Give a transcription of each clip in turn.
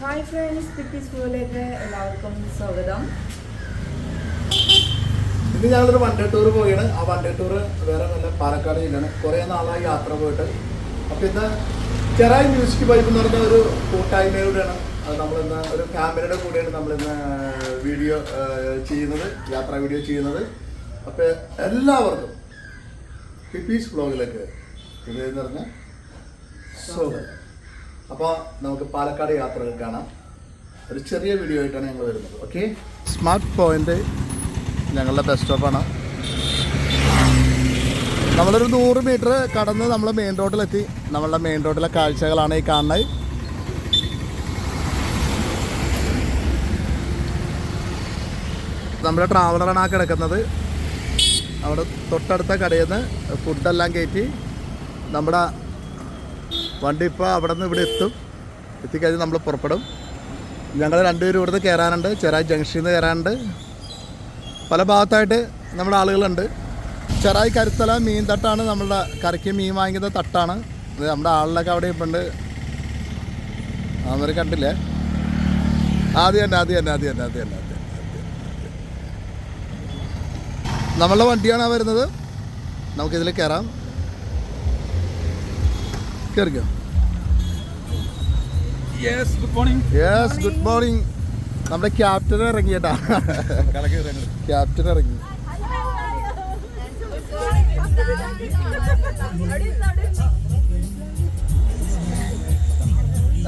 Hi friends പിറ്റി സ്കൂളിലേക്ക് എല്ലാവർക്കും സ്വാഗതം. ഇന്ന് ഞങ്ങളൊരു വണ്ടി ടൂർ പോവുകയാണ്. ആ വണ്ടി ടൂർ വേറെ നല്ല പാലക്കാട് ജില്ലയാണ്. കുറേ നാളായി യാത്ര പോയിട്ട്. അപ്പോൾ ഇന്ന് ചെറായി മ്യൂസിക് വൈബ് എന്ന് പറഞ്ഞ ഒരു കൂട്ടായ്മയോടെയാണ് നമ്മളിന്ന് ഒരു ഫാമിലിയുടെ കൂടെയാണ് നമ്മളിന്ന് വീഡിയോ ചെയ്യുന്നത് യാത്രാ വീഡിയോ ചെയ്യുന്നത്. അപ്പോൾ എല്ലാവർക്കും പിപ്പീസ് ബ്ലോഗിലേക്ക് ഇത് എന്ന് പറഞ്ഞാൽ സ്വാഗതം. അപ്പോൾ നമുക്ക് പാലക്കാട് യാത്രകൾ കാണാം. ഒരു ചെറിയ വീഡിയോ ആയിട്ടാണ് ഞങ്ങൾ വരുന്നത്. ഓക്കെ സ്മാർട്ട് പോയിന്റ് ഞങ്ങളുടെ ബസ് സ്റ്റോപ്പാണ് നമ്മളൊരു നൂറ് മീറ്റർ കടന്ന് നമ്മൾ മെയിൻ റോഡിലെത്തി നമ്മളുടെ മെയിൻ റോഡിലെ കാഴ്ചകളാണ് ഈ കാണുന്നത്. നമ്മുടെ ട്രാവലറാണ് ആ കിടക്കുന്നത്. അവിടെ തൊട്ടടുത്ത കടയിൽ നിന്ന് ഫുഡെല്ലാം കയറ്റി നമ്മുടെ വണ്ടി ഇപ്പോൾ അവിടെ നിന്ന് ഇവിടെ എത്തും. എത്തിക്കഴിഞ്ഞ് നമ്മൾ പുറപ്പെടും. ഞങ്ങൾ രണ്ടുപേരും ഇവിടുന്ന് കയറാനുണ്ട് ചെറായി ജംഗ്ഷനിൽ നിന്ന് കയറാനുണ്ട് പല ഭാഗത്തായിട്ട് നമ്മുടെ ആളുകളുണ്ട്. ചെറായി കരുത്തല മീൻ തട്ടാണ് നമ്മളുടെ കരയ്ക്ക് മീൻ വാങ്ങിക്കുന്ന തട്ടാണ്. നമ്മുടെ ആളിലൊക്കെ അവിടെ ഇപ്പം ഉണ്ട് അന്നേരം കണ്ടില്ലേ? ആദ്യം തന്നെ ആദ്യം തന്നെ ആദ്യം തന്നെ ആദ്യം തന്നെ. നമ്മളുടെ വണ്ടിയാണ് വരുന്നത്. നമുക്കിതിൽ കയറാം കയറിക്കോ yes good morning yes good morning നമ്മുടെ ക്യാപ്റ്റൻ ഇറങ്ങി ഇറങ്ങിയേട്ടാ ക്യാപ്റ്റൻ ഇറങ്ങി.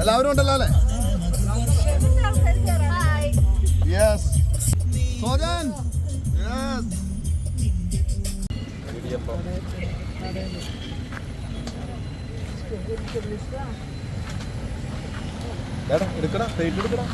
എല്ലാവരും ഉണ്ടല്ലോ അല്ലേ? യെസ് സോജൻ. യെസ് എടുക്കടാ പ്ലേറ്റ് എടുക്കടാ.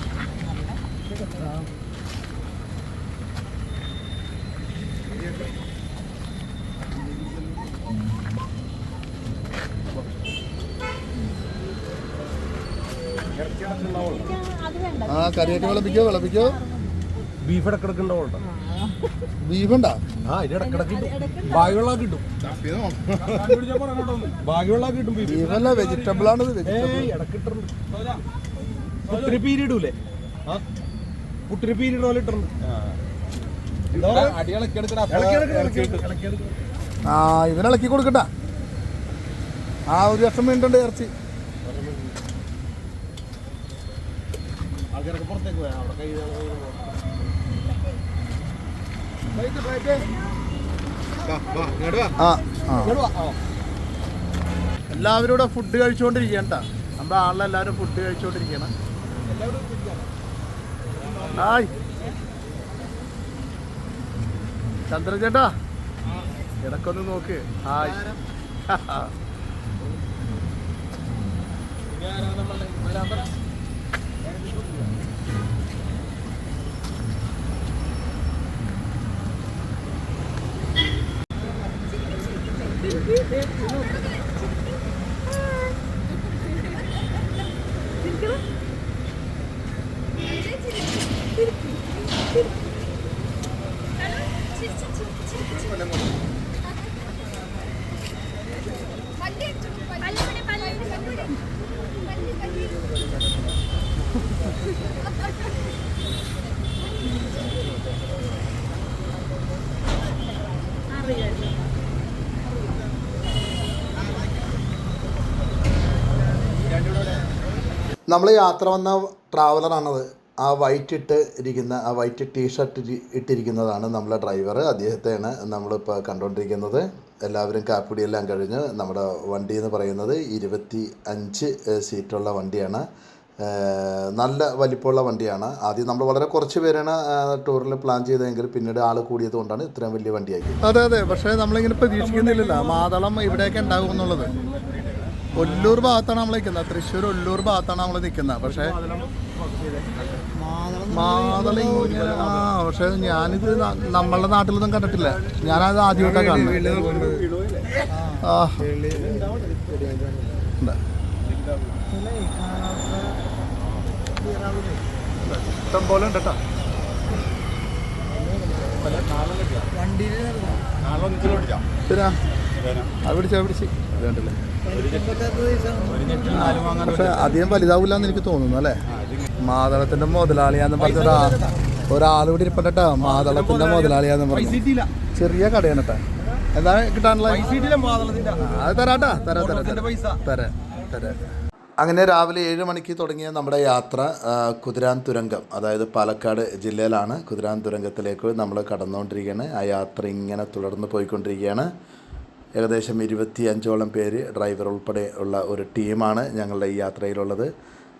ആ കറിയേറ്റ് വിളപ്പിക്കോ വിളപ്പിക്കോ. ബീഫ് ഇടക്കിടക്ക് ഉണ്ടാവും ആ ഇത് ഇടക്കിടക്ക് കിട്ടും. ബാഗുള്ള കിട്ടും. ബാഗുള്ള കിട്ടും ബീഫ്. ബീഫല്ല വെജിറ്റബിൾ ആണ് ഇടക്കിട്ടുണ്ട് ഇല്ലേ ആ പുട്ടിന് പീരീഡ് പോലെ ഇട്ടുണ്ട് ആ. ഇവനിളക്കി കൊടുക്കട്ട. ആ ഒരു ലക്ഷം മീനുണ്ട് ഇറച്ചി. ആൾക്കാരൊക്കെ പുറത്തേക്ക് പോയാ അവിടെ കൈ ആ എല്ലാവരും കൂടെ ഫുഡ് കഴിച്ചുകൊണ്ടിരിക്കണ്ട നമ്മുടെ ആളിലെല്ലാവരും ഫുഡ് കഴിച്ചുകൊണ്ടിരിക്കണം ഹായ് ചന്ദ്രൻ ചേട്ടാ ഇടക്കൊന്ന് നോക്ക്. Hi Thank. നമ്മൾ യാത്ര വന്ന ട്രാവലറാണത് ആ വൈറ്റ് ഇട്ട് ഇരിക്കുന്ന ആ വൈറ്റ് ടീഷർട്ട് ഇട്ടിരിക്കുന്നതാണ് നമ്മളെ ഡ്രൈവർ അദ്ദേഹത്തെയാണ് നമ്മളിപ്പോൾ കണ്ടുകൊണ്ടിരിക്കുന്നത് എല്ലാവരും കാപ്പിടിയെല്ലാം കഴിഞ്ഞ് നമ്മുടെ വണ്ടി എന്ന് പറയുന്നത് ഇരുപത്തി അഞ്ച് സീറ്റുള്ള വണ്ടിയാണ്. നല്ല വലിപ്പമുള്ള വണ്ടിയാണ്. ആദ്യം നമ്മൾ വളരെ കുറച്ച് പേരാണ് ടൂറിൽ പ്ലാൻ ചെയ്തതെങ്കിൽ പിന്നീട് ആൾ കൂടിയത് കൊണ്ടാണ് ഇത്രയും വലിയ വണ്ടിയാക്കി അതെ അതെ. പക്ഷേ നമ്മളിങ്ങനെ പ്രതീക്ഷിക്കുന്നില്ലല്ലോ. മാതളം ഇവിടെയൊക്കെ ഉണ്ടാകും എന്നുള്ളത്. ഒല്ലൂർ ഭാഗത്താണ് നമ്മൾ നിൽക്കുന്നത് തൃശ്ശൂർ ഒല്ലൂർ ഭാഗത്താണ് നമ്മൾ നിൽക്കുന്നത് പക്ഷേ മാതള ഇങ്ങനെ ആ പക്ഷേ ഞാനിത് നമ്മളുടെ നാട്ടിലൊന്നും കണ്ടിട്ടില്ല. ഞാനത് ആദ്യമായിട്ടാണ് കാണുന്നത്. ആ. ഇഷ്ടം പോലെ ഉണ്ട് കേട്ടോ. പിന്നെ അത് പിടിച്ചാ പിടിച്ച്. പക്ഷെ അധികം വലുതാവില്ല എന്ന് എനിക്ക് തോന്നുന്നു അല്ലേ? മാതളത്തിന്റെ മുതലാളിയാന്ന് പറഞ്ഞത് ഒരാ ഒരാളിവിടെ ഇരിപ്പട്ടോ മാതളത്തിന്റെ മുതലാളിയാന്ന് പറഞ്ഞു ചെറിയ കടയാണ് കേട്ടോ. എന്താ കിട്ടാനുള്ള അത് തരാട്ടാ തരാ തരാ തരാ. അങ്ങനെ രാവിലെ ഏഴ് മണിക്ക് തുടങ്ങിയ നമ്മുടെ യാത്ര കുതിരാൻ തുരങ്കം അതായത് പാലക്കാട് ജില്ലയിലാണ് കുതിരാൻ തുരങ്കത്തിലേക്ക് നമ്മൾ കടന്നുകൊണ്ടിരിക്കുകയാണ്. ആ യാത്ര ഇങ്ങനെ തുടർന്ന് പോയിക്കൊണ്ടിരിക്കുകയാണ്. ഏകദേശം ഇരുപത്തി അഞ്ചോളം പേര് ഡ്രൈവർ ഉൾപ്പെടെ ഉള്ള ഒരു ടീമാണ് ഞങ്ങളുടെ ഈ യാത്രയിലുള്ളത്.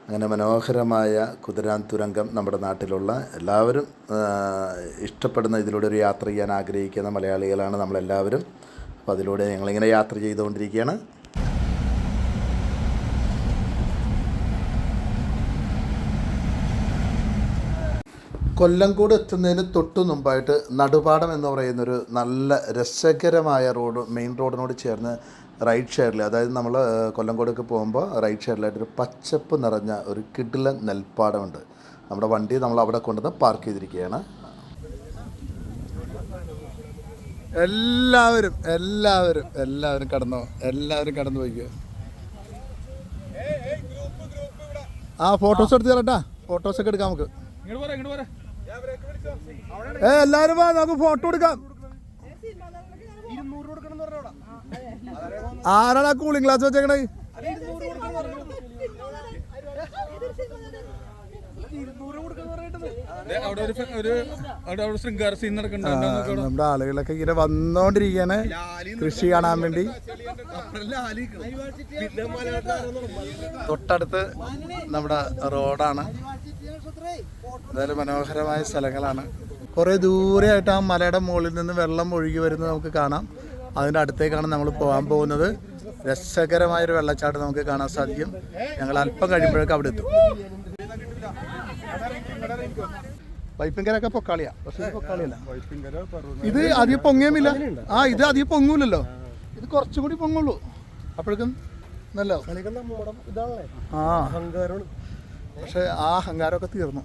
അങ്ങനെ മനോഹരമായ കുതിരാൻ തുരങ്കം നമ്മുടെ നാട്ടിലുള്ള എല്ലാവരും ഇഷ്ടപ്പെടുന്ന ഇതിലൂടെ ഒരു യാത്ര ചെയ്യാൻ ആഗ്രഹിക്കുന്ന മലയാളികളാണ് നമ്മളെല്ലാവരും. അപ്പോൾ അതിലൂടെ ഞങ്ങളിങ്ങനെ യാത്ര ചെയ്തുകൊണ്ടിരിക്കുകയാണ്. കൊല്ലംകോട് എത്തുന്നതിന് തൊട്ടു മുമ്പായിട്ട് നടുപാടം എന്ന് പറയുന്നൊരു നല്ല രസകരമായ റോഡ് മെയിൻ റോഡിനോട് ചേർന്ന് റൈറ്റ് ഷെയറിൽ അതായത് നമ്മൾ കൊല്ലംകോടൊക്കെ പോകുമ്പോൾ റൈറ്റ് ഷെയറിലായിട്ടൊരു പച്ചപ്പ് നിറഞ്ഞ ഒരു കിടിലൻ നെൽപ്പാടമുണ്ട്. നമ്മുടെ വണ്ടി നമ്മൾ അവിടെ കൊണ്ടുവന്ന് പാർക്ക് ചെയ്തിരിക്കുകയാണ്. എല്ലാവരും എല്ലാവരും എല്ലാവരും കടന്നു? എല്ലാവരും കടന്നു പോയിക്കുക ആ ഫോട്ടോസ് എടുത്ത് തരട്ടാ. ഫോട്ടോസ് ഒക്കെ എടുക്കാം നമുക്ക്. ഇങ്ങോട്ട് പോരാ ഇങ്ങോട്ട് പോരാ. ഏ എല്ലാരും വാ നമുക്ക് ഫോട്ടോ എടുക്കാം. ഇരുന്നൂറ് കൊടുക്കണം എന്ന് പറഞ്ഞോടാ ആരാണ് ആ കൂളിംഗ് ഗ്ലാസ് വെച്ചേക്കണേ അവിടെ ഒരു ഒരു അവിടെ അവിടെ ശൃംഗാര സീൻ നടക്കുന്നുണ്ട്. നമ്മുടെ ആളുകളൊക്കെ ഇങ്ങനെ വന്നോണ്ടിരിക്കാണ് കൃഷി കാണാൻ വേണ്ടി. തൊട്ടടുത്ത് നമ്മുടെ റോഡാണ്. എന്തായാലും മനോഹരമായ സ്ഥലങ്ങളാണ്. കുറേ ദൂരെയായിട്ട് ആ മലയുടെ മുകളിൽ നിന്ന് വെള്ളം ഒഴുകി വരുന്നത് നമുക്ക് കാണാം. അതിന്റെ അടുത്തേക്കാണ് നമ്മൾ പോകാൻ പോകുന്നത്. രസകരമായൊരു വെള്ളച്ചാട്ടം നമുക്ക് കാണാൻ സാധിക്കും. ഞങ്ങൾ അല്പം കഴിയുമ്പോഴേക്കും അവിടെ എത്തും. വൈപ്പിങ്കരൊക്കെ പൊക്കാളിയാ. പക്ഷേ ഇത് പൊക്കാളിയല്ല. ഇത് അധികം പൊങ്ങിയുമില്ല. ആ ഇത് അധികം പൊങ്ങൂലല്ലോ. ഇത് കുറച്ചും കൂടി പൊങ്ങുള്ളൂ. അപ്പോഴേക്കും നല്ല ആ. പക്ഷെ ആ അഹങ്കാരമൊക്കെ തീർന്നു.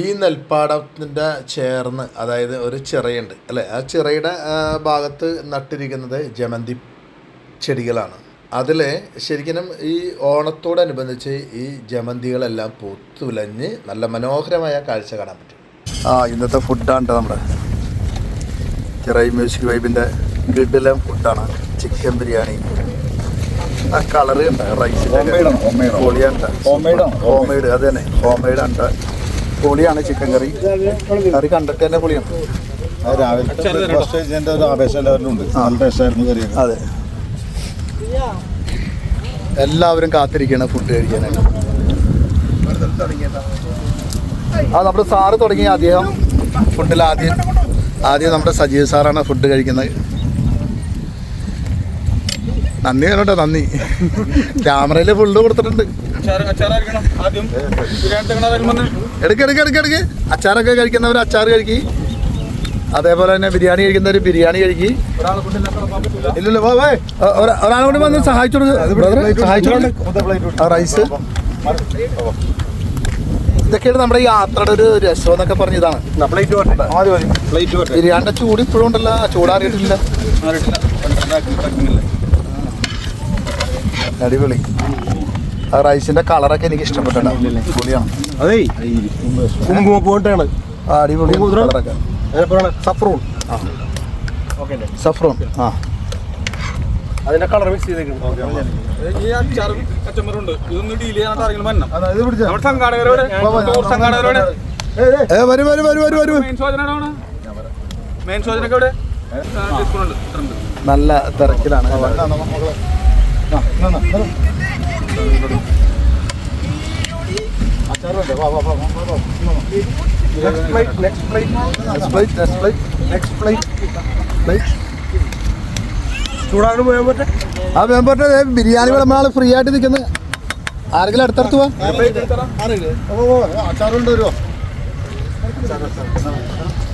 ഈ നെൽപ്പാടത്തിന്റെ ചേർന്ന് അതായത് ഒരു ചിറയുണ്ട് അല്ലേ? ആ ചിറയുടെ ഭാഗത്ത് നട്ടിരിക്കുന്നത് ജമന്തി ചെടികളാണ്. അതിൽ ശരിക്കും ഈ ഓണത്തോടനുബന്ധിച്ച് ഈ ജമന്തികളെല്ലാം പൂത്തുലഞ്ഞ് നല്ല മനോഹരമായ കാഴ്ച കാണാൻ പറ്റും. ആ ഇന്നത്തെ ഫുഡാണ് നമ്മുടെ ചിറൈ മ്യൂസിക് വൈബിന്റെ ഗിഡിലെ ഫുഡാണ്. ചിക്കൻ ബിരിയാണി. ആ കളറ് ഉണ്ട് റൈസിന്റെ പൊളിയാണ് ഹോം മെയ്ഡ് അത് തന്നെ. ഹോംമെയ്ഡ് ഉണ്ട് പൊളിയാണ് ചിക്കൻ കറി കറി കണ്ടിട്ട് തന്നെ പൊളിയാണ്. രാവിലെ അതെ. എല്ലാവരും കാത്തിരിക്കുകയാണ് ഫുഡ് കഴിക്കാനായിട്ട്. ആ നമ്മുടെ സാറ് തുടങ്ങി അദ്ദേഹം ഫുഡിൽ ആദ്യം ആദ്യം നമ്മുടെ സജീവ് സാറാണ് ഫുഡ് കഴിക്കുന്നത്. നന്ദി കേട്ടോ നന്ദി. ക്യാമറയിൽ ഫുള്ള് കൊടുത്തിട്ടുണ്ട്. എടുക്ക് എടുക്ക് എടുക്ക് എടുക്ക്. അച്ചാറൊക്കെ കഴിക്കുന്നവർ അച്ചാർ കഴിക്കി. അതേപോലെ തന്നെ ബിരിയാണി കഴിക്കുന്നവർ ബിരിയാണി കഴിക്കി. ഇല്ലല്ലോ വാ, ഒരാളും കൂടി വന്ന് സഹായിച്ചു കൊടുക്ക്. സഹായിച്ചു കൊടുക്ക്. റൈസ്. ഇതൊക്കെയാണ് നമ്മുടെ ഈ യാത്രയുടെ ഒരു രസം എന്നൊക്കെ പറഞ്ഞ ഇതാണ് പ്ലേറ്റ് വരട്ടെ പ്ലേറ്റ് വരട്ടെ ബിരിയാണിയുടെ ചൂട് ഇപ്പോഴും ഉണ്ടല്ലോ ആ ചൂടാറിയിട്ടില്ല. അടിപൊളി. ആ റൈസിന്റെ കളറൊക്കെ എനിക്ക് ഇഷ്ടപ്പെട്ടിട്ടുണ്ട്. പൊളിയാണ്. അതേ. കുങ്കുമപ്പൂട്ടാണ് ആ അടിപൊളി കളറൊക്കെ. സഫ്രൂൺ. സഫ്രോൺ ആ. അതിന്റെ കളർ മിക്സ് ഈ അച്ചാറും ഇതൊന്ന് വാ വാ വാ plate. Next plate next plate next plate plate ചൂടാകാൻ പോയാൻ പറ്റേ? ആ ബിരിയാണി വിളമ്പാൾ ഫ്രീ ആയിട്ട് നിൽക്കുന്നത് ആരെങ്കിലും അടുത്തടുത്ത് പോവാ അച്ചാറുണ്ട് വരുമോ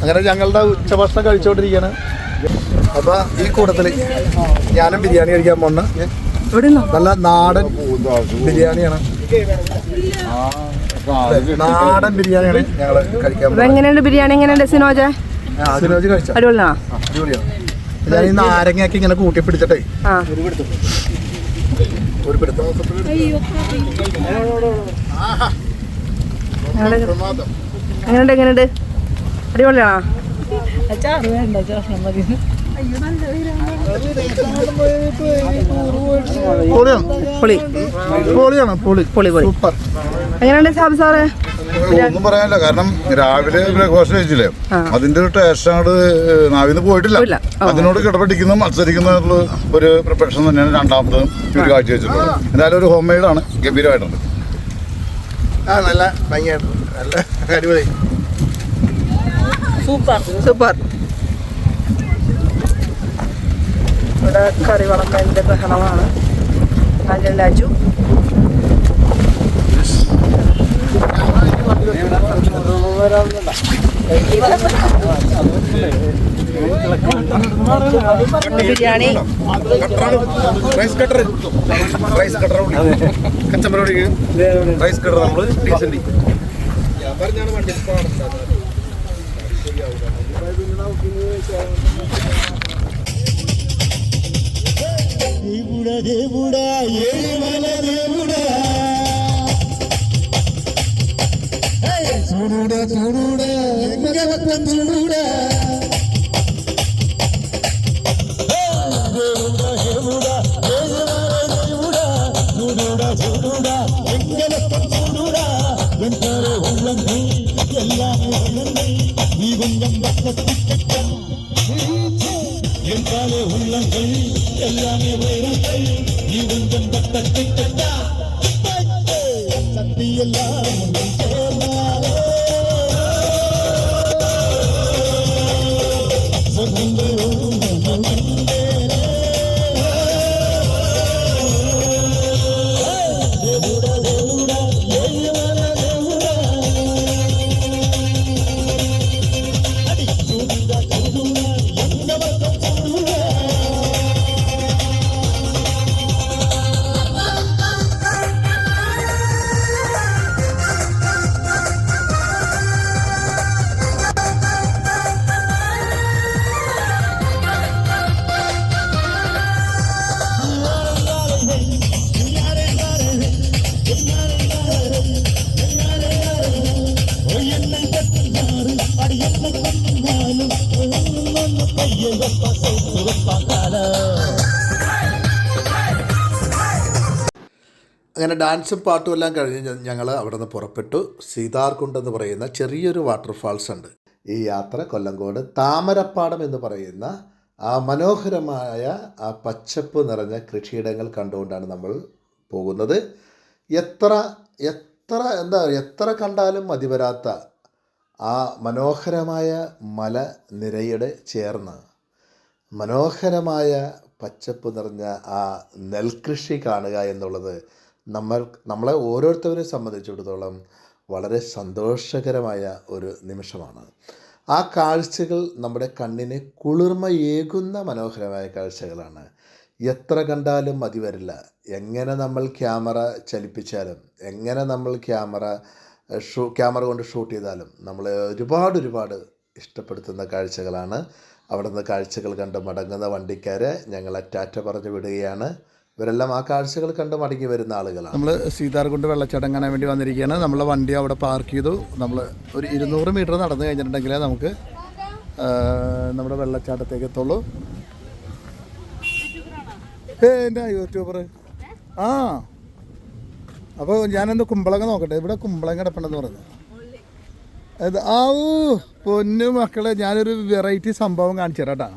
അങ്ങനെ ഞങ്ങളുടെ ഉച്ചഭക്ഷണം കഴിച്ചുകൊണ്ടിരിക്കുകയാണ്. അപ്പൊ ഈ കൂട്ടത്തിൽ ഞാനും ബിരിയാണി കഴിക്കാൻ പോണ് നല്ല നാടൻ ബിരിയാണിയാണ്. നാടൻ ബിരിയാണിയാണ് ഞങ്ങൾ കഴിക്കാൻ പോകുന്നത്. എങ്ങനെയുണ്ട് ബിരിയാണി? എങ്ങനെയുണ്ട് സിനോജ? ആ, സിനോജ് കഴിച്ചാ? ഞാൻ ഈ നാരങ്ങയൊക്കെ ഇങ്ങനെ കൂട്ടി പിടിച്ചിട്ടേ ഒരു പിടുത്തം ആഹാ. പ്രമാദം. എങ്ങനെയുണ്ട് എങ്ങനെയുണ്ട് അടിപൊളിയാണോ പൊളിയാണ് പൊളി. പൊളിയാണ് പൊളി. പൊളി പൊളി. സൂപ്പർ. എങ്ങനെയുണ്ട് സാബ് സാറേ? ഒന്നും പറയാനില്ല. കാരണം രാവിലെ ബ്രേക്ക്ഫാസ്റ്റ് കഴിച്ചില്ലേ? അതിന്റെ ഒരു ടേസ്റ്റ് അങ്ങോട്ട് നാവിന്ന് പോയിട്ടില്ല. അതിനോട് കിടപെടിക്കുന്ന മത്സരിക്കുന്ന ഒരു പ്രിപ്പറേഷൻ തന്നെയാണ് രണ്ടാമത് ഒരു കാഴ്ച വെച്ചിട്ടുള്ളത്. എന്തായാലും ഒരു ഹോം മെയ്ഡ് ആണ്. ഗംഭീരമായിട്ടുണ്ട്. ആ നല്ല ഭംഗിയായിട്ടുണ്ട്. നല്ല അടിപൊളി. സൂപ്പർ. സൂപ്പർ. ഇവിടെ കറി വളക്കലിന്റെ ബഹളമാണ്. Anil Raju. Biryani. Rice cutter rice cutter കച്ചമ്പരോടി rice cutter നമ്മൾ ഡീസന്റ് దేవుడా దేవుడా ఏమల దేవుడా. చూడుడా చూడుడా ఎంగవక్క చూడుడా. దేవుడా దేవుడా ఏమల దేవుడా. చూడుడా చూడుడా ఎంగవక్క உள்ளங்கள் எல்லாமே வைரங்கள் நீ உந்தன் பட்டத்தை தந்தா சக்தி எல்லாம் അങ്ങനെ ഡാൻസും പാട്ടും എല്ലാം കഴിഞ്ഞ് ഞങ്ങൾ അവിടെ നിന്ന് പുറപ്പെട്ടു. സീതാർകുണ്ട് എന്ന് പറയുന്ന ചെറിയൊരു വാട്ടർഫാൾസ് ഉണ്ട്. ഈ യാത്ര കൊല്ലങ്കോട് താമരപ്പാടം എന്ന് പറയുന്ന ആ മനോഹരമായ ആ പച്ചപ്പ് നിറഞ്ഞ കൃഷിയിടങ്ങൾ കണ്ടുകൊണ്ടാണ് നമ്മൾ പോകുന്നത്. എത്ര എത്ര എന്താ എത്ര കണ്ടാലും മതി വരാത്ത ആ മനോഹരമായ മല നിരയുടെ ചേർന്ന് മനോഹരമായ പച്ചപ്പ് നിറഞ്ഞ ആ നെൽകൃഷി കാണുക എന്നുള്ളത് നമ്മൾ നമ്മളെ ഓരോരുത്തരെ സംബന്ധിച്ചിടത്തോളം വളരെ സന്തോഷകരമായ ഒരു നിമിഷമാണ്. ആ കാഴ്ചകൾ നമ്മുടെ കണ്ണിന് കുളിർമയേകുന്ന മനോഹരമായ കാഴ്ചകളാണ്. എത്ര കണ്ടാലും മതി വരില്ല. എങ്ങനെ നമ്മൾ ക്യാമറ ചലിപ്പിച്ചാലും എങ്ങനെ നമ്മൾ ക്യാമറ ഷൂ ക്യാമറ കൊണ്ട് ഷൂട്ട് ചെയ്താലും നമ്മൾ ഒരുപാട് ഒരുപാട് ഇഷ്ടപ്പെടുത്തുന്ന കാഴ്ചകളാണ്. അവിടുന്ന് കാഴ്ചകൾ കണ്ട് മടങ്ങുന്ന വണ്ടിക്കാരെ ഞങ്ങളെ ടാറ്റ പറഞ്ഞു വിടുകയാണ്. ഇവരെല്ലാം ആ കാഴ്ചകൾ കണ്ട് മടങ്ങി വരുന്ന ആളുകളാണ്. നമ്മൾ സീതാർകുണ്ട് വെള്ളച്ചടങ്ങാൻ വേണ്ടി വന്നിരിക്കുകയാണ്. നമ്മളെ വണ്ടി അവിടെ പാർക്ക് ചെയ്തു. നമ്മൾ ഒരു ഇരുന്നൂറ് മീറ്റർ നടന്നു കഴിഞ്ഞിട്ടുണ്ടെങ്കിലേ നമുക്ക് നമ്മുടെ വെള്ളച്ചാട്ടത്തേക്ക് എത്തുള്ളൂ. ഏ എന്റെ യൂട്യൂബർ ആ. അപ്പോൾ ഞാനെന്ത് കുമ്പളങ്ങ നോക്കട്ടെ? ഇവിടെ കുമ്പളങ്ങ കിടപ്പുണ്ടെന്ന് പറഞ്ഞു. അത് ആവൂ പൊന്നു മക്കളെ ഞാനൊരു വെറൈറ്റി സംഭവം കാണിച്ചു തരാം കേട്ടാ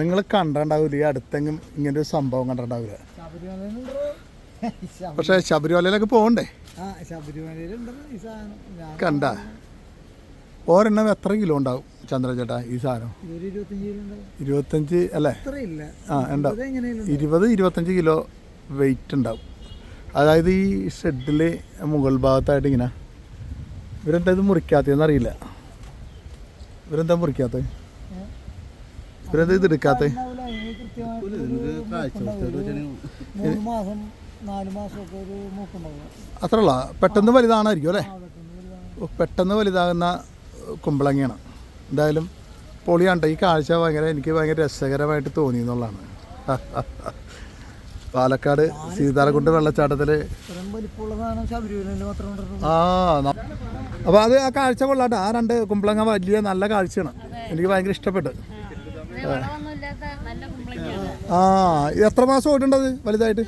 നിങ്ങൾ കണ്ടിട്ടുണ്ടാവില്ല ഈ അടുത്തെങ്കിലും ഇങ്ങനൊരു സംഭവം കണ്ടിട്ടുണ്ടാവില്ല. പക്ഷേ ശബരിമലയിലൊക്കെ പോകണ്ടേ? കണ്ട. ഒരെണ്ണം എത്ര കിലോ ഉണ്ടാവും ചന്ദ്രചേട്ടാ ഈ സാധനം? ഇരുപത്തഞ്ച് അല്ലേ? ആ ഉണ്ടാവും ഇരുപത് ഇരുപത്തഞ്ച് കിലോ വെയിറ്റ് ഉണ്ടാവും. അതായത് ഈ ഷെഡിൽ മുകൾ ഭാഗത്തായിട്ട് ഇങ്ങനെ. ഇവരെന്താ ഇത് മുറിക്കാത്തതെന്ന് അറിയില്ല. ഇവരെന്താ മുറിക്കാത്തത്? ഇവരെന്താ ഇത് എടുക്കാത്തത്? മൂന്ന് മാസം നാല് മാസമൊക്കെ ഒരു മൂക്കുണ്ടാവും അത്രയുള്ള. പെട്ടെന്ന് വലുതാണായിരിക്കും അല്ലേ? പെട്ടെന്ന്. വലുതാകുന്ന കുമ്പളങ്ങയാണ്. എന്തായാലും പൊളിയാണ് ഈ കാഴ്ച ഭയങ്കര എനിക്ക് ഭയങ്കര രസകരമായിട്ട് തോന്നി എന്നുള്ളതാണ്. പാലക്കാട് വെള്ളച്ചാട്ടത്തിൽ മാത്രം കൊണ്ടുവരുന്നത് ആ അപ്പോൾ അത് ആ കാഴ്ച കൊള്ളാട്ടെ. ആ രണ്ട് കുമ്പളങ്ങ വലിയ നല്ല കാഴ്ചയാണ്. എനിക്ക് ഭയങ്കര ഇഷ്ടപ്പെട്ടു. നല്ല ആ ഇത് എത്ര മാസം പോയിട്ടുണ്ടത് വലുതായിട്ട്?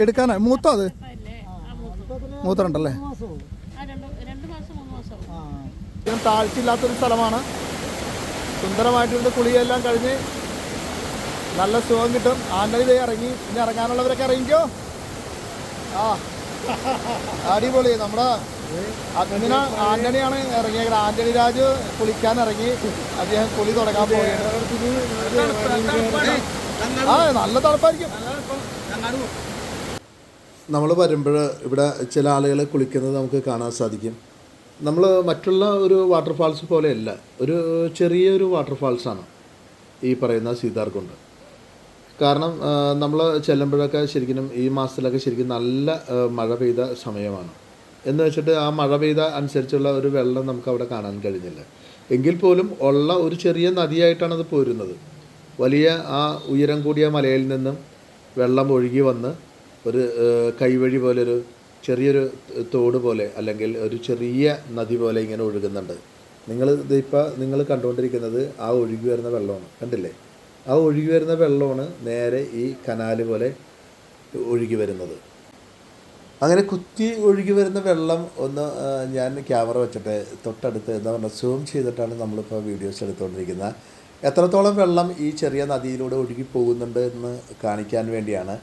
എടുക്കാനാ? മൂത്തോ അത്? മൂത്തറുണ്ടല്ലേ അധികം താഴ്ചയില്ലാത്തൊരു സ്ഥലമാണ്. സുന്ദരമായിട്ടിരുന്ന് കുളിയെല്ലാം കഴിഞ്ഞ് നല്ല സുഖം കിട്ടും. ആന്റണി ദേ ഇറങ്ങി. ഇനി ഇറങ്ങാനുള്ളവരൊക്കെ ഇറങ്ങിക്കോ. ആ. അടിപൊളി. നമ്മുടെ അതിന് ആന്റണിയാണ് ഇറങ്ങിയത്. ആന്റണി രാജു കുളിക്കാൻ ഇറങ്ങി. അദ്ദേഹം കുളി തുടങ്ങാൻ പോവുകയാണ്. ആ നല്ല തണുപ്പായിരിക്കും. നമ്മൾ വരുമ്പോൾ ഇവിടെ ചില ആളുകൾ കുളിക്കുന്നത് നമുക്ക് കാണാൻ സാധിക്കും. നമ്മൾ മറ്റുള്ള ഒരു വാട്ടർഫാൾസ് പോലെയല്ല. ഒരു ചെറിയൊരു വാട്ടർഫാൾസാണ് ഈ പറയുന്ന സീതാർകുണ്ട്. കാരണം നമ്മൾ ചെല്ലുമ്പോഴൊക്കെ ശരിക്കും ഈ മാസത്തിലൊക്കെ ശരിക്കും നല്ല മഴ പെയ്ത സമയമാണ്. എന്ന് വെച്ചിട്ട് ആ മഴ പെയ്ത അനുസരിച്ചുള്ള ഒരു വെള്ളം നമുക്ക് അവിടെ കാണാൻ കഴിഞ്ഞില്ല. എങ്കിൽ പോലും ഉള്ള ഒരു ചെറിയ നദിയായിട്ടാണ് അത് പോരുന്നത്. വലിയ ആ ഉയരം കൂടിയ മലയിൽ നിന്നും വെള്ളം ഒഴുകി വന്ന് ഒരു കൈവഴി പോലൊരു ചെറിയൊരു തോട് പോലെ അല്ലെങ്കിൽ ഒരു ചെറിയ നദി പോലെ ഇങ്ങനെ ഒഴുകുന്നുണ്ട്. നിങ്ങൾ ഇതിപ്പോൾ നിങ്ങൾ കണ്ടുകൊണ്ടിരിക്കുന്നത് ആ ഒഴുകി വരുന്ന വെള്ളമാണ്. കണ്ടില്ലേ? ആ ഒഴുകി വരുന്ന വെള്ളമാണ് നേരെ ഈ കനാല് പോലെ ഒഴുകി വരുന്നത്. അങ്ങനെ കുത്തി ഒഴുകി വരുന്ന വെള്ളം ഒന്ന് ഞാൻ ക്യാമറ വെച്ചിട്ട് തൊട്ടടുത്ത് എന്താ പറയുക സൂം ചെയ്തിട്ടാണ് നമ്മളിപ്പോൾ വീഡിയോസ് എടുത്തുകൊണ്ടിരിക്കുന്നത് എത്രത്തോളം വെള്ളം ഈ ചെറിയ നദിയിലൂടെ ഒഴുകി പോകുന്നുണ്ട് എന്ന് കാണിക്കാൻ വേണ്ടിയാണ്.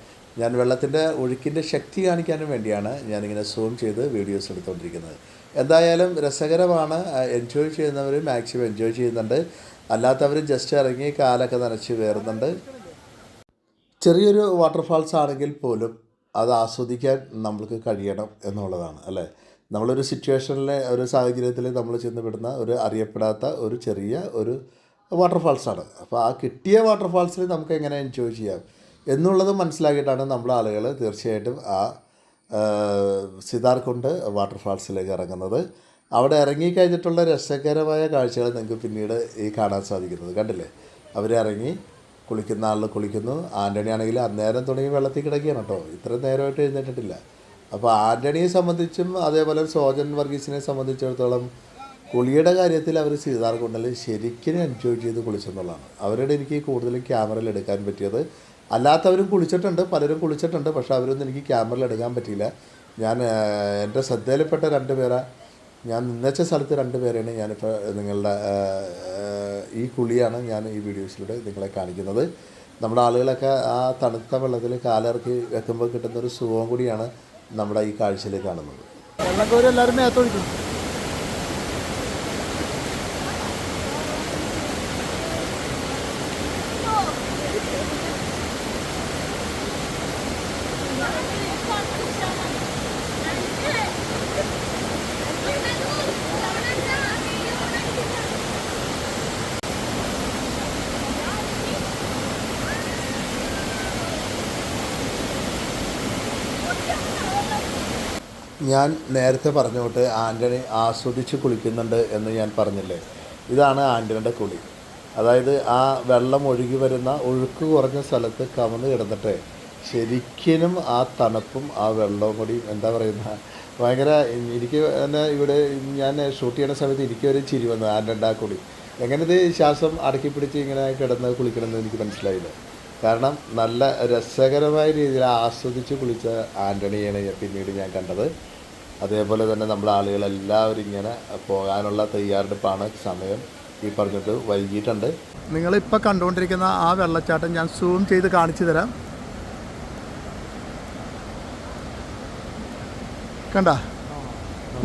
ഞാൻ വെള്ളത്തിന്റെ ഒഴുക്കിന്റെ ശക്തി കാണിക്കാനും വേണ്ടിയാണ് ഞാനിങ്ങനെ സൂം ചെയ്ത് വീഡിയോസ് എടുത്തുകൊണ്ടിരിക്കുന്നത് എന്തായാലും രസകരമാണ് എൻജോയ് ചെയ്യുന്നവർ മാക്സിമം എൻജോയ് ചെയ്യുന്നുണ്ട്. അല്ലാത്തവർ ജസ്റ്റ് ഇറങ്ങി കാലൊക്കെ നനച്ച് കയറുന്നുണ്ട് ചെറിയൊരു വാട്ടർഫാൾസ് ആണെങ്കിൽ പോലും അത് ആസ്വദിക്കാൻ നമ്മൾക്ക് കഴിയണം എന്നുള്ളതാണ് അല്ലേ? നമ്മളൊരു സിറ്റുവേഷനിലെ ഒരു സാഹചര്യത്തിൽ നമ്മൾ ചെന്നപ്പെടുന്ന ഒരു അറിയപ്പെടാത്ത ഒരു ചെറിയ ഒരു വാട്ടർഫാൾസാണ് അപ്പോൾ ആ കിട്ടിയ വാട്ടർഫാൾസിൽ നമുക്ക് എങ്ങനെ എൻജോയ് ചെയ്യാം എന്നുള്ളത് മനസ്സിലാക്കിയിട്ടാണ് നമ്മൾ ആളുകൾ തീർച്ചയായിട്ടും ആ സിതാർക്കുണ്ട് വാട്ടർഫാൾസിലേക്ക് ഇറങ്ങുന്നത്. അവിടെ ഇറങ്ങിക്കഴിഞ്ഞിട്ടുള്ള രസകരമായ കാഴ്ചകൾ നിങ്ങൾക്ക് പിന്നീട് ഈ കാണാൻ സാധിക്കുന്നത്. കണ്ടില്ലേ? അവരിറങ്ങി കുളിക്കുന്ന ആളിൽ കുളിക്കുന്നു. ആന്റണി ആണെങ്കിൽ അന്നേരം തുടങ്ങി വെള്ളത്തിൽ കിടക്കുകയാണ് കേട്ടോ. ഇത്രയും നേരമായിട്ട് എഴുന്നേറ്റിട്ടില്ല. അപ്പോൾ ആന്റണിയെ സംബന്ധിച്ചും അതേപോലെ സോജൻ വർഗീസിനെ സംബന്ധിച്ചിടത്തോളം കുളിയുടെ കാര്യത്തിൽ അവർ സീതാർകുണ്ടൽ ശരിക്കും എൻജോയ് ചെയ്ത് കുളിച്ചെന്നുള്ളതാണ്. അവരുടെ എനിക്ക് കൂടുതലും ക്യാമറയിൽ എടുക്കാൻ പറ്റിയത്. അല്ലാത്തവരും കുളിച്ചിട്ടുണ്ട് പലരും കുളിച്ചിട്ടുണ്ട് പക്ഷേ അവരൊന്നും എനിക്ക് ക്യാമറയിൽ എടുക്കാൻ പറ്റിയില്ല. ഞാൻ എന്റെ ശ്രദ്ധയിൽപ്പെട്ട രണ്ട് പേരെ ഞാൻ നിന്നച്ച സ്ഥലത്ത് രണ്ട് പേരെയാണ് ഞാനിപ്പോൾ നിങ്ങളുടെ ഈ കുളിയാണ് ഞാൻ ഈ വീഡിയോസിലൂടെ നിങ്ങളെ കാണിക്കുന്നത്. നമ്മുടെ ആളുകളൊക്കെ ആ തണുത്ത വെള്ളത്തിൽ കാലിറക്കി വെക്കുമ്പോൾ കിട്ടുന്ന ഒരു സുഖവും കൂടിയാണ് നമ്മുടെ ഈ കാഴ്ചയിൽ കാണുന്നത്. വെള്ളക്കോരി എല്ലാവരും മേത്തൊഴിക്കും ഞാൻ നേരത്തെ പറഞ്ഞോട്ട് ആന്റണി ആസ്വദിച്ച് കുളിക്കുന്നുണ്ട് എന്ന് ഞാൻ പറഞ്ഞില്ലേ? ഇതാണ് ആന്റണിയുടെ കുളി. അതായത് ആ വെള്ളം ഒഴുകി വരുന്ന ഒഴുക്ക് കുറഞ്ഞ സ്ഥലത്ത് കമന്ന് കിടന്നിട്ട് ശരിക്കും ആ തണുപ്പും ആ വെള്ളവും കൂടി എന്താ പറയുന്ന ഭയങ്കര എനിക്ക് തന്നെ ഇവിടെ ഞാൻ ഷൂട്ട് ചെയ്യുന്ന സമയത്ത് എനിക്ക് ഒരു ചിരി വന്നു ആന്റണിയുടെ ആ കുളി. എങ്ങനെ ഇത് ശ്വാസം അടക്കി പിടിച്ച് ഇങ്ങനെ കിടന്ന് കുളിക്കണമെന്ന് എനിക്ക് മനസ്സിലായില്ല. കാരണം നല്ല രസകരമായ രീതിയിൽ ആസ്വദിച്ച് കുളിച്ച ആന്റണിയാണ് പിന്നീട് ഞാൻ കണ്ടത്. അതേപോലെ തന്നെ നമ്മുടെ ആളുകളെല്ലാവരും ഇങ്ങനെ പോകാനുള്ള തയ്യാറെടുപ്പാണ് സമയം. ഈ പറഞ്ഞിട്ട് വൈകിട്ടുണ്ട് നിങ്ങളിപ്പോൾ കണ്ടുകൊണ്ടിരിക്കുന്ന ആ വെള്ളച്ചാട്ടം ഞാൻ സൂം ചെയ്ത് കാണിച്ചു തരാം. കണ്ട?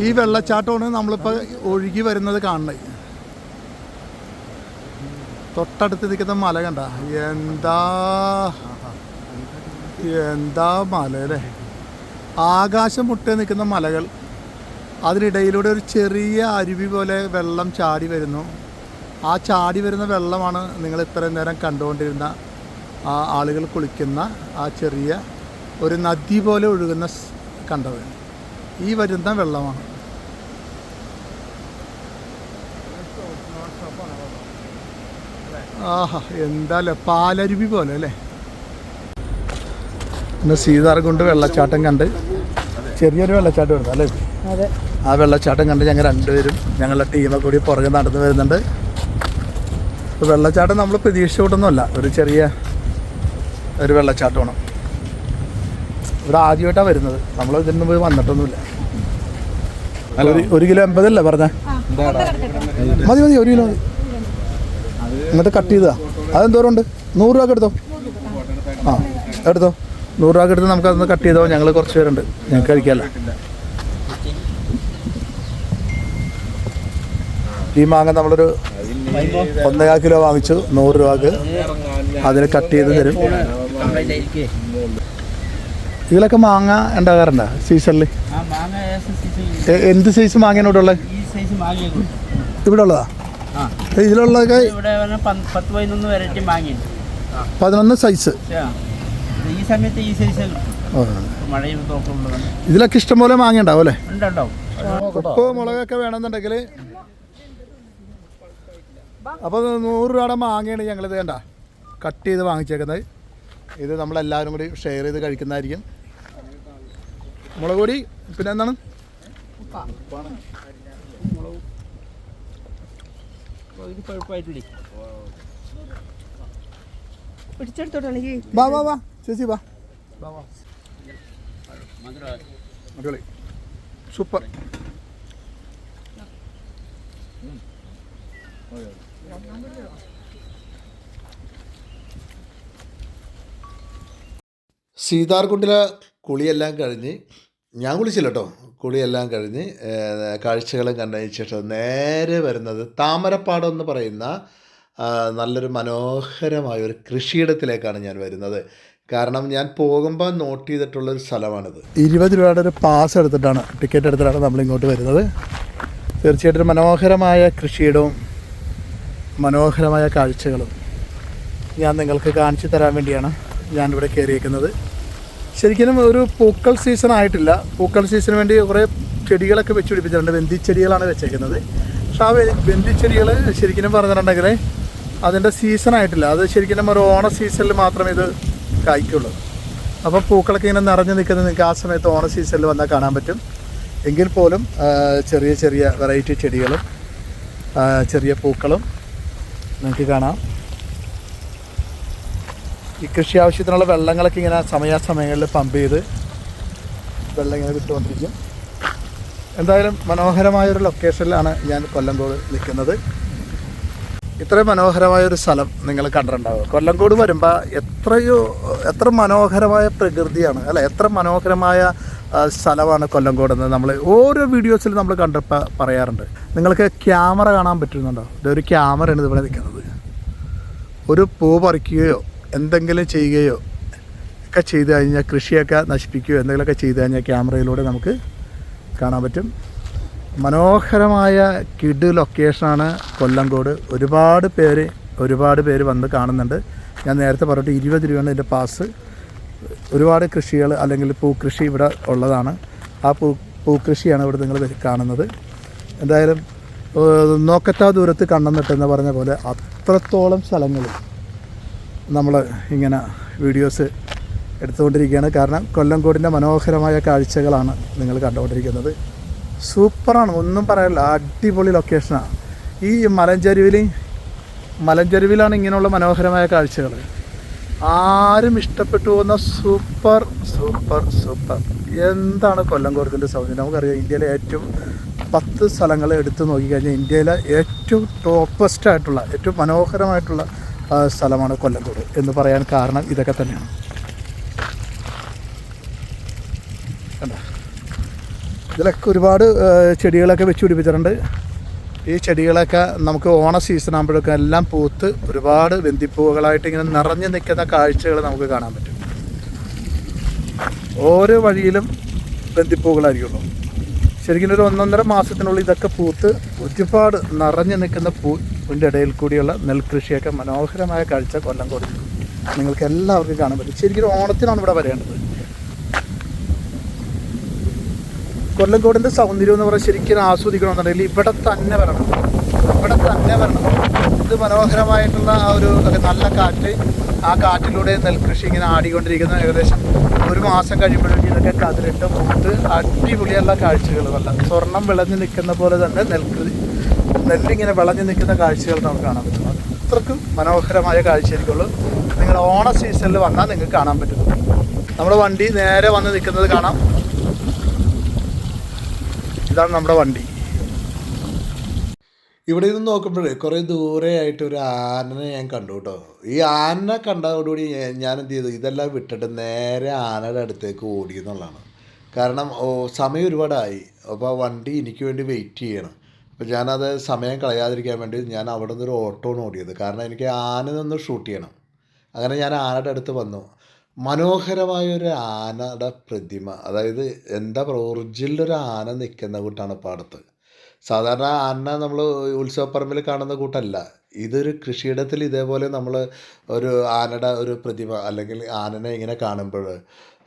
ഈ വെള്ളച്ചാട്ടമാണ് നമ്മളിപ്പോൾ ഒഴുകി വരുന്നത് കാണുന്നത്. തൊട്ടടുത്ത് നിൽക്കുന്ന മല കണ്ട? എന്താ? എന്താ മല അല്ലേ ആകാശം മുട്ടേ നിൽക്കുന്ന മലകൾ. അതിനിടയിലൂടെ ഒരു ചെറിയ അരുവി പോലെ വെള്ളം ചാടി വരുന്നു. ആ ചാടി വരുന്ന വെള്ളമാണ് നിങ്ങൾ ഇത്രയും നേരം കണ്ടുകൊണ്ടിരുന്ന ആ ആളുകൾ കുളിക്കുന്ന ആ ചെറിയ ഒരു നദി പോലെ ഒഴുകുന്ന കണ്ടത്. ഈ വരുന്ന വെള്ളമാണ്. ആഹാ എന്താ പാലരുവി പോലെ അല്ലേ? ഇന്ന് സീതാർകുണ്ട് വെള്ളച്ചാട്ടം കണ്ട് ചെറിയൊരു വെള്ളച്ചാട്ടം വരുന്നത് അല്ലേ? അതെ. ആ വെള്ളച്ചാട്ടം കണ്ട് ഞങ്ങൾ രണ്ടുപേരും ഞങ്ങളുടെ ടീമൊക്കെ കൂടി പുറകെ നടന്നു വരുന്നുണ്ട്. വെള്ളച്ചാട്ടം നമ്മൾ പ്രതീക്ഷിച്ചോട്ടൊന്നുമല്ല ഒരു ചെറിയ ഒരു വെള്ളച്ചാട്ടമാണ് ഇവിടെ ആദ്യമായിട്ടാണ് വരുന്നത്. നമ്മൾ ഇതിന് മുമ്പ് വന്നിട്ടൊന്നുമില്ല. ഒരു ഒരു കിലോ എൺപതല്ലേ പറഞ്ഞ? മതി മതി ഒരു കിലോ മതി. എന്നിട്ട് കട്ട് ചെയ്താ അതെന്തോരം ഉണ്ട് നൂറ് രൂപ എടുത്തോ? ആ എടുത്തോ? നൂറ് രൂപ എടുത്ത് നമുക്ക് അതൊന്ന് കട്ട് ചെയ്തോ? ഞങ്ങൾ കുറച്ച് പേരുണ്ട്. ഞങ്ങൾക്ക് കഴിക്കാമല്ലോ ഈ മാങ്ങ നമ്മളൊരു ഒന്നേകാൽ കിലോ വാങ്ങിച്ചു. നൂറ് രൂപക്ക് അതിന് കട്ട് ചെയ്ത് തരും. ഇതിലൊക്കെ മാങ്ങ ഉണ്ടാകാറുണ്ടോ സീസണിൽ എന്ത് സൈസ് മാങ്ങയാണ് ഇവിടെ ഉള്ളത്? ഇവിടെ ഉള്ളതാ ഇതിലുള്ളതൊക്കെ പതിനൊന്ന് സൈസ് ഈ സമയത്ത് ഈ സൈസ് ഓ. മഴയും തോക്കുള്ളതാണ് ഇതിലൊക്കെ ഇഷ്ടംപോലെ മാങ്ങ ഉണ്ടാവും അല്ലേ? ഉപ്പ് മുളകൊക്കെ വേണമെന്നുണ്ടെങ്കിൽ അപ്പോൾ നൂറ് രൂപയുടെ മാങ്ങയാണ് ഞങ്ങളിത് കണ്ട. കട്ട് ചെയ്ത് വാങ്ങിച്ചേക്കുന്നത്. ഇത് നമ്മളെല്ലാവരും കൂടി ഷെയർ ചെയ്ത് കഴിക്കുന്നതായിരിക്കും. മുളക് പൊടി പിന്നെ എന്താണ്? ഇത് പിടിച്ചെടുത്തോട്ടാണെങ്കിൽ വാ വാ വാ. ചേച്ചി വാ. അടിപൊളി. സൂപ്പർ. സീതാർകുണ്ടിലെ കുളിയെല്ലാം കഴിഞ്ഞ് ഞാൻ കുളിച്ചില്ല കേട്ടോ. കുളിയെല്ലാം കഴിഞ്ഞ് കാഴ്ചകളും കണ്ടതിന് ശേഷം നേരെ വരുന്നത് താമരപ്പാടം എന്ന് പറയുന്ന നല്ലൊരു മനോഹരമായ ഒരു കൃഷിയിടത്തിലേക്കാണ് ഞാൻ വരുന്നത്. കാരണം ഞാൻ പോകുമ്പോൾ നോട്ട് ചെയ്തിട്ടുള്ള ഒരു സ്ഥലമാണിത്. ഇരുപത് രൂപയുടെ ഒരു പാസ് എടുത്തിട്ടാണ് ടിക്കറ്റ് എടുത്തിട്ടാണ് നമ്മൾ ഇങ്ങോട്ട് വരുന്നത്. തീർച്ചയായിട്ടും മനോഹരമായ കൃഷിയിടവും മനോഹരമായ കാഴ്ചകളും ഞാൻ നിങ്ങൾക്ക് കാണിച്ചു തരാൻ വേണ്ടിയാണ് ഞാനിവിടെ കയറിയേക്കുന്നത് ശരിക്കും ഒരു പൂക്കൾ സീസൺ ആയിട്ടില്ല. പൂക്കൾ സീസണിന് വേണ്ടി കുറേ ചെടികളൊക്കെ വെച്ച് പിടിപ്പിച്ചിട്ടുണ്ട് വെന്തിച്ചെടികളാണ് വെച്ചേക്കുന്നത്. പക്ഷെ ആ വെന്തിച്ചെടികൾ ശരിക്കും പറഞ്ഞിട്ടുണ്ടെങ്കിൽ അതിന്റെ സീസൺ ആയിട്ടില്ല. അത് ശരിക്കും ഒരു ഓണ സീസണിൽ മാത്രമേ ഇത് കായ്ക്കുള്ളൂ അപ്പോൾ പൂക്കളൊക്കെ ഇങ്ങനെ നിറഞ്ഞു നിൽക്കുന്നത് നിങ്ങൾക്ക് ആ സമയത്ത് ഓണ സീസണിൽ വന്നാൽ കാണാൻ പറ്റും. എങ്കിൽ പോലും ചെറിയ ചെറിയ വെറൈറ്റി ചെടികളും ചെറിയ പൂക്കളും നിങ്ങൾക്ക് കാണാം. ഈ കൃഷി ആവശ്യത്തിനുള്ള വെള്ളങ്ങളൊക്കെ ഇങ്ങനെ സമയാസമയങ്ങളിൽ പമ്പ് ചെയ്ത് വെള്ളം ഇങ്ങനെ വിട്ടുകൊണ്ടിരിക്കും. എന്തായാലും മനോഹരമായൊരു ലൊക്കേഷനിലാണ് ഞാൻ കൊല്ലംകോട് നിൽക്കുന്നത്. ഇത്രയും മനോഹരമായ ഒരു സ്ഥലം നിങ്ങൾ കണ്ടിട്ടുണ്ടാവുക കൊല്ലംകോട് വരുമ്പോൾ എത്രയോ എത്ര മനോഹരമായ പ്രകൃതിയാണ് അല്ല? എത്ര മനോഹരമായ സ്ഥലമാണ് കൊല്ലംകോട് എന്ന് നമ്മൾ ഓരോ വീഡിയോസിൽ നമ്മൾ കണ്ടപ്പോൾ പറയാറുണ്ട്. നിങ്ങൾക്ക് ക്യാമറ കാണാൻ പറ്റുന്നുണ്ടോ? ഇതൊരു ക്യാമറയാണ് ഇവിടെ നിൽക്കുന്നത്. ഒരു പൂ പറിക്കുകയോ എന്തെങ്കിലും ചെയ്യുകയോ ഒക്കെ ചെയ്തു കഴിഞ്ഞാൽ കൃഷിയൊക്കെ നശിപ്പിക്കുകയോ എന്തെങ്കിലുമൊക്കെ ചെയ്തു കഴിഞ്ഞാൽ ക്യാമറയിലൂടെ നമുക്ക് കാണാൻ പറ്റും. മനോഹരമായ കിഡ് ലൊക്കേഷനാണ് കൊല്ലംകോട്. ഒരുപാട് പേര് ഒരുപാട് പേര് വന്ന് കാണുന്നുണ്ട്. ഞാൻ നേരത്തെ പറഞ്ഞിട്ട് ഇരുപത് രൂപയാണ് ഇതിന്റെ പാസ്. ഒരുപാട് കൃഷികൾ അല്ലെങ്കിൽ പൂക്കൃഷി ഇവിടെ ഉള്ളതാണ്. ആ പൂ പൂക്കൃഷിയാണ് ഇവിടെ നിങ്ങൾ കാണുന്നത്. എന്തായാലും നോക്കത്താ ദൂരത്ത് കണ്ണെന്നിട്ടെന്ന് പറഞ്ഞ പോലെ അത്രത്തോളം സ്ഥലങ്ങൾ നമ്മൾ ഇങ്ങനെ വീഡിയോസ് എടുത്തുകൊണ്ടിരിക്കുകയാണ്. കാരണം കൊല്ലംകോടിന്റെ മനോഹരമായ കാഴ്ചകളാണ് നിങ്ങൾ കണ്ടുകൊണ്ടിരിക്കുന്നത്. സൂപ്പറാണ്. ഒന്നും പറയാനില്ല. അടിപൊളി ലൊക്കേഷനാണ് ഈ മലഞ്ചരുവിൽ മലഞ്ചരുവിലാണ് ഇങ്ങനെയുള്ള മനോഹരമായ കാഴ്ചകൾ. ആരും ഇഷ്ടപ്പെട്ടു പോകുന്ന സൂപ്പർ സൂപ്പർ സൂപ്പർ. എന്താണ് കൊല്ലം കൊല്ലംകോടത്തിന്റെ സൗന്ദര്യം? നമുക്കറിയാം ഇന്ത്യയിലെ ഏറ്റവും പത്ത് സ്ഥലങ്ങൾ എടുത്തു നോക്കിക്കഴിഞ്ഞാൽ ഇന്ത്യയിലെ ഏറ്റവും ടോപ്പസ്റ്റ് ആയിട്ടുള്ള ഏറ്റവും മനോഹരമായിട്ടുള്ള സ്ഥലമാണ് കൊല്ലംകോട് എന്ന് പറയാൻ കാരണം ഇതൊക്കെ തന്നെയാണ്. കണ്ടോ? ഇതിലൊക്കെ ഒരുപാട് ചെടികളൊക്കെ വെച്ച് പിടിപ്പിച്ചിട്ടുണ്ട്. ഈ ചെടികളൊക്കെ നമുക്ക് ഓണ സീസൺ ആകുമ്പോഴൊക്കെ എല്ലാം പൂത്ത് ഒരുപാട് വെന്തിപ്പൂവുകളായിട്ട് ഇങ്ങനെ നിറഞ്ഞു നിൽക്കുന്ന കാഴ്ചകൾ നമുക്ക് കാണാൻ പറ്റും. ഓരോ വഴിയിലും വെന്തിപ്പൂകളായിരിക്കുള്ളൂ ശരിക്കും ഒരു ഒന്നൊന്നര മാസത്തിനുള്ളിൽ ഇതൊക്കെ പൂത്ത് ഒരുപാട് നിറഞ്ഞു നിൽക്കുന്ന പൂവിന്റെ ഇടയിൽ കൂടിയുള്ള നെൽകൃഷിയൊക്കെ മനോഹരമായ കാഴ്ച കൊല്ലം കൊടുക്കും നിങ്ങൾക്ക് എല്ലാവർക്കും കാണാൻ പറ്റും. ശരിക്കും ഓണത്തിനാണ് ഇവിടെ വരേണ്ടത്. കൊല്ലംകോടിന്റെ സൗന്ദര്യം എന്ന് പറഞ്ഞാൽ ശരിക്കും ആസ്വദിക്കണമെന്നുണ്ടെങ്കിൽ ഇവിടെ തന്നെ വരണം. ഇവിടെ തന്നെ വരണം. ഇത് മനോഹരമായിട്ടുള്ള ആ ഒരു ഒരു നല്ല കാറ്റ്. ആ കാറ്റിലൂടെ നെൽകൃഷി ഇങ്ങനെ ആടിക്കൊണ്ടിരിക്കുന്ന. ഏകദേശം ഒരു മാസം കഴിയുമ്പോഴേക്കും ഇതൊക്കെ കതിരിട്ട് മുത്ത് അടിപൊളിയുള്ള കാഴ്ചകൾ വല്ല സ്വർണം വിളഞ്ഞു നിൽക്കുന്ന പോലെ തന്നെ നെൽകൃതി നെല്ലിങ്ങനെ വിളഞ്ഞു നിൽക്കുന്ന കാഴ്ചകൾ നമുക്ക് കാണാൻ പറ്റും. അത്രക്കും മനോഹരമായ കാഴ്ചയായിരിക്കുള്ളൂ. നിങ്ങൾ ഓണ സീസണിൽ വന്നാൽ നിങ്ങൾക്ക് കാണാൻ പറ്റും. നമ്മുടെ വണ്ടി നേരെ വന്ന് നിൽക്കുന്നത് കാണാം. ഇതാണ് നമ്മുടെ വണ്ടി. ഇവിടെ നിന്ന് നോക്കുമ്പോഴേ കുറേ ദൂരെയായിട്ട് ഒരു ആനനെ ഞാൻ കണ്ടു കേട്ടോ. ഈ ആനനെ കണ്ടതോടുകൂടി ഞാൻ എന്ത് ചെയ്തു? ഇതെല്ലാം വിട്ടിട്ട് നേരെ ആനയുടെ അടുത്തേക്ക് ഓടി എന്നുള്ളതാണ്. കാരണം സമയം ഒരുപാടായി. അപ്പോൾ വണ്ടി എനിക്ക് വേണ്ടി വെയിറ്റ് ചെയ്യണം. അപ്പോൾ ഞാനത് സമയം കളയാതിരിക്കാൻ വേണ്ടി ഞാൻ അവിടെ നിന്നൊരു ഒരു ഓട്ടോണ് ഓടിയത്. കാരണം എനിക്ക് ആന നിന്ന് ഷൂട്ട് ചെയ്യണം. അങ്ങനെ ഞാൻ ആനയുടെ അടുത്ത് വന്നു. മനോഹരമായ ഒരു ആനയുടെ പ്രതിമ. അതായത് എന്താ പറയുക ഒറിജിനൽ ഒരു ആന നിൽക്കുന്ന കൂട്ടാണ് പാടത്ത്. സാധാരണ ആന നമ്മൾ ഉത്സവപ്പറമ്പിൽ കാണുന്ന കൂട്ടല്ല. ഇതൊരു കൃഷിയിടത്തിൽ ഇതേപോലെ നമ്മൾ ഒരു ആനയുടെ ഒരു പ്രതിമ അല്ലെങ്കിൽ ആനനെ ഇങ്ങനെ കാണുമ്പോൾ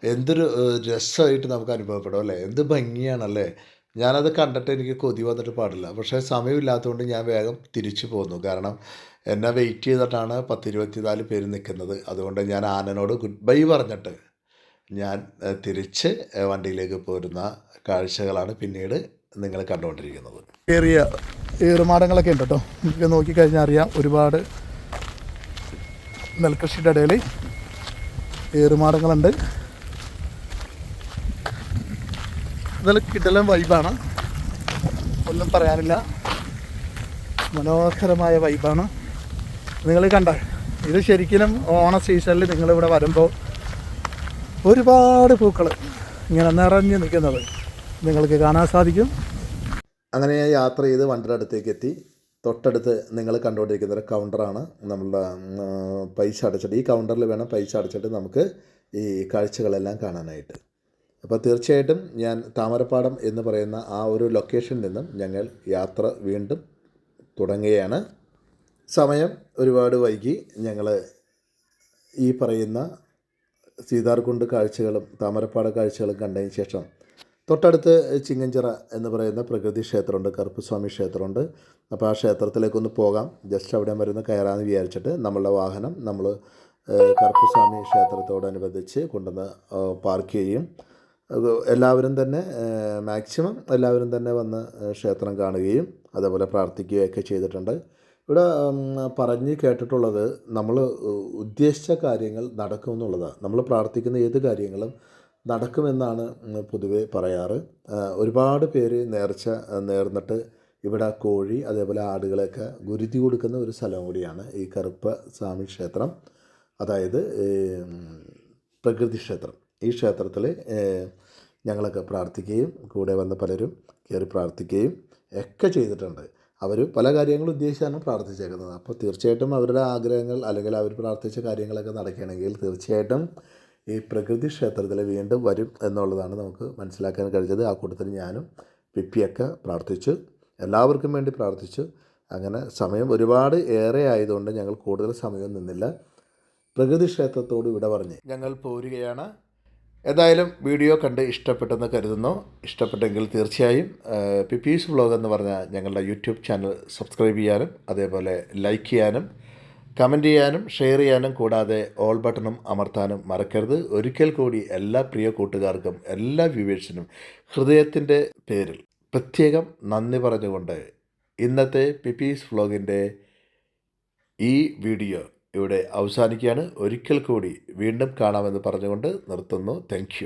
എന്തൊരു രസമായിട്ട് നമുക്ക് അനുഭവപ്പെടും അല്ലേ? എന്ത് ഭംഗിയാണല്ലേ? ഞാനത് കണ്ടിട്ട് എനിക്ക് കൊതി വന്നിട്ട് പാടില്ല. പക്ഷേ സമയമില്ലാത്തതുകൊണ്ട് ഞാൻ വേഗം തിരിച്ചു പോന്നു. കാരണം എന്നെ വെയിറ്റ് ചെയ്തിട്ടാണ് പത്തിരുപത്തിനാല് പേര് നിൽക്കുന്നത് അതുകൊണ്ട് ഞാൻ ആനനോട് ഗുഡ് ബൈ പറഞ്ഞിട്ട് ഞാൻ തിരിച്ച് വണ്ടിയിലേക്ക് പോരുന്ന കാഴ്ചകളാണ് പിന്നീട് നിങ്ങൾ കണ്ടുകൊണ്ടിരിക്കുന്നത്. ഏറിയ ഏറുമാടങ്ങളൊക്കെ ഉണ്ട് കേട്ടോ നമുക്ക് നോക്കിക്കഴിഞ്ഞാൽ അറിയാം ഒരുപാട് നെൽകൃഷിയുടെ ഇടയിൽ ഏറുമാടങ്ങളുണ്ട്. ഇതെല്ലാം കിട്ടലും വൈബാണ് ഒന്നും പറയാനില്ല. മനോഹരമായ വൈബാണ് നിങ്ങൾ കണ്ട ഇത് ശരിക്കും ഓണ സീസണിൽ നിങ്ങളിവിടെ വരുമ്പോൾ ഒരുപാട് പൂക്കൾ ഇങ്ങനെ നിറഞ്ഞു നിൽക്കുന്നത് നിങ്ങൾക്ക് കാണാൻ സാധിക്കും. അങ്ങനെ ഞാൻ യാത്ര ചെയ്ത് വണ്ടിയുടെ അടുത്തേക്ക് എത്തി. തൊട്ടടുത്ത് നിങ്ങൾ കണ്ടുകൊണ്ടിരിക്കുന്ന ഒരു കൗണ്ടറാണ് നമ്മളുടെ പൈസ അടച്ചിട്ട് ഈ കൗണ്ടറിൽ വേണം പൈസ അടച്ചിട്ട് നമുക്ക് ഈ കാഴ്ചകളെല്ലാം കാണാനായിട്ട്. അപ്പോൾ തീർച്ചയായിട്ടും ഞാൻ താമരപ്പാടം എന്ന് പറയുന്ന ആ ഒരു ലൊക്കേഷനിൽ നിന്നും ഞങ്ങൾ യാത്ര വീണ്ടും തുടങ്ങുകയാണ്. സമയം ഒരുപാട് വൈകി. ഞങ്ങൾ ഈ പറയുന്ന സീതാർകുണ്ട് കാഴ്ചകളും താമരപ്പാട കാഴ്ചകളും കണ്ടതിന് ശേഷം തൊട്ടടുത്ത് ചിങ്ങഞ്ചിറ എന്ന് പറയുന്ന പ്രകൃതി ക്ഷേത്രമുണ്ട് കറുപ്പസ്വാമി ക്ഷേത്രമുണ്ട്. അപ്പോൾ ആ ക്ഷേത്രത്തിലേക്കൊന്ന് പോകാം. ജസ്റ്റ് അവിടെ വരുന്ന കയറാമെന്ന് വിചാരിച്ചിട്ട് നമ്മളുടെ വാഹനം നമ്മൾ കറുപ്പസ്വാമി ക്ഷേത്രത്തോടനുബന്ധിച്ച് കൊണ്ടുവന്ന് പാർക്ക് ചെയ്യും. എല്ലാവരും തന്നെ മാക്സിമം എല്ലാവരും തന്നെ വന്ന് ക്ഷേത്രം കാണുകയും അതേപോലെ പ്രാർത്ഥിക്കുകയൊക്കെ ചെയ്തിട്ടുണ്ട്. ഇവിടെ പറഞ്ഞ് കേട്ടിട്ടുള്ളത് നമ്മൾ ഉദ്ദേശിച്ച കാര്യങ്ങൾ നടക്കുമെന്നുള്ളതാണ്. നമ്മൾ പ്രാർത്ഥിക്കുന്ന ഏത് കാര്യങ്ങളും നടക്കുമെന്നാണ് പൊതുവെ പറയാറ്. ഒരുപാട് പേര് നേർച്ച നേർന്നിട്ട് ഇവിടെ കോഴി അതേപോലെ ആടുകളെയൊക്കെ ഗുരുതി കൊടുക്കുന്ന ഒരു സ്ഥലം കൂടിയാണ് ഈ കറുപ്പ സ്വാമി ക്ഷേത്രം. അതായത് പ്രകൃതി ക്ഷേത്രം. ഈ ക്ഷേത്രത്തിൽ ഞങ്ങളൊക്കെ പ്രാർത്ഥിക്കുകയും കൂടെ വന്ന പലരും കയറി പ്രാർത്ഥിക്കുകയും ഒക്കെ ചെയ്തിട്ടുണ്ട്. അവർ പല കാര്യങ്ങളും ഉദ്ദേശിച്ചാണ് പ്രാർത്ഥിച്ചേക്കുന്നത്. അപ്പോൾ തീർച്ചയായിട്ടും അവരുടെ ആഗ്രഹങ്ങൾ അല്ലെങ്കിൽ അവർ പ്രാർത്ഥിച്ച കാര്യങ്ങളൊക്കെ നടക്കുകയാണെങ്കിൽ തീർച്ചയായിട്ടും ഈ പ്രകൃതി ക്ഷേത്രത്തിൽ വീണ്ടും വരും എന്നുള്ളതാണ് നമുക്ക് മനസ്സിലാക്കാൻ കഴിഞ്ഞത്. ആ കൂട്ടത്തിൽ ഞാനും പിപ്പിയൊക്കെ പ്രാർത്ഥിച്ചു. എല്ലാവർക്കും വേണ്ടി പ്രാർത്ഥിച്ചു. അങ്ങനെ സമയം ഒരുപാട് ഏറെ ആയതുകൊണ്ട് ഞങ്ങൾ കൂടുതൽ സമയം നിന്നില്ല. പ്രകൃതി ക്ഷേത്രത്തോട് ഇവിടെ പറഞ്ഞ് ഞങ്ങൾ പോരുകയാണ്. എന്തായാലും വീഡിയോ കണ്ട് ഇഷ്ടപ്പെട്ടെന്ന് കരുതുന്നു. ഇഷ്ടപ്പെട്ടെങ്കിൽ തീർച്ചയായും പിപ്പീസ് വ്ളോഗ് എന്ന് പറഞ്ഞ ഞങ്ങളുടെ യൂട്യൂബ് ചാനൽ സബ്സ്ക്രൈബ് ചെയ്യാനും അതേപോലെ ലൈക്ക് ചെയ്യാനും കമന്റ് ചെയ്യാനും ഷെയർ ചെയ്യാനും കൂടാതെ ഓൾ ബട്ടണും അമർത്താനും മറക്കരുത്. ഒരിക്കൽ കൂടി എല്ലാ പ്രിയ കൂട്ടുകാർക്കും എല്ലാ വ്യൂവേഴ്സിനും ഹൃദയത്തിന്റെ പേരിൽ പ്രത്യേകം നന്ദി പറഞ്ഞുകൊണ്ട് ഇന്നത്തെ പിപ്പീസ് വ്ളോഗിന്റെ ഈ വീഡിയോ ഇവിടെ അവസാനിക്കുകയാണ്. ഒരിക്കൽ കൂടി വീണ്ടും കാണാമെന്ന് പറഞ്ഞുകൊണ്ട് നിർത്തുന്നു. താങ്ക്